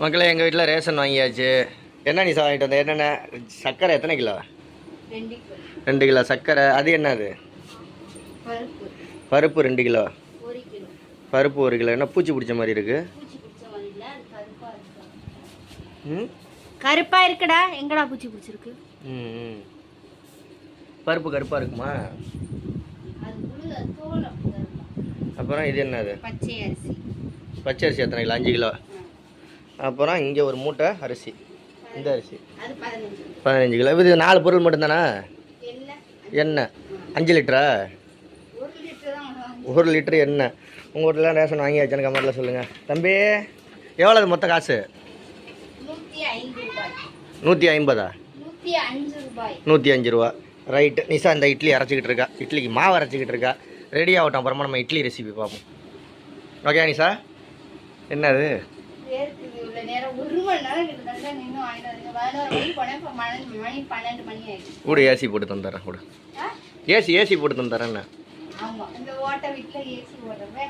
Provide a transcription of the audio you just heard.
மக்களே எங்கள் வீட்டில் ரேஷன் வாங்கியாச்சு. என்ன நீ வாங்கிட்டு வந்த? என்னென்ன? சர்க்கரை எத்தனை கிலோ? ரெண்டு கிலோ. சர்க்கரை. அது என்னது? பருப்பு. பருப்பு ரெண்டு கிலோ. பருப்பு ஒரு கிலோ. என்ன பூச்சி பிடிச்ச மாதிரி இருக்கு? பூச்சி அது கருப்பா கருப்பா இருக்குடா. எங்கடா பூச்சி பிடிச்சிருக்கு? ம். பருப்பு கருப்பாக இருக்குமா? அது. அப்புறம் இது என்னது? பச்சை அரிசி. பச்சரிசி எத்தனை கிலோ? அஞ்சு கிலோ. அப்புறம் இங்கே ஒரு மூட்டை அரிசி. இந்த அரிசி. பதினஞ்சு. கிலோ. இது நாலு பொருள் மட்டும்தானா? என்ன எண்ணெய். அஞ்சு லிட்டரா? ஒரு லிட்டர் எண்ணெய். உங்கள் வீட்டில் ரேஷன் வாங்கியாச்சுன்னு கமெண்ட்டில் சொல்லுங்கள் தம்பி எவ்வளோ மொத்த காசு? நூற்றி ஐம்பதா? நூற்றி அஞ்சு ரூபா. ரைட்டு. நிஷா இந்த இட்லி அரைச்சிக்கிட்டு இருக்கா. இட்லிக்கு மாவு அரைச்சிக்கிட்டு இருக்கா. ரெடி ஆகட்டும். அப்புறமா நம்ம இட்லி ரெசிபி பார்ப்போம். ஓகே நிஷா? என்னது? நேரம் ஒரு மணி நேரம் கிட்டத்தட்ட நின்று வாங்கிட்டு வந்து பதினோரு மணி போனேன் இப்போ மணி மணி பன்னெண்டு மணி ஆயிடுச்சு. கூட ஏசி போட்டு தந்துடுறேன் கூட? ஏசி ஏசி போட்டு தந்துடுறேன் என்ன? ஆமா இந்த ஓட்ட வீட்டுல ஏசி ஓடுறவே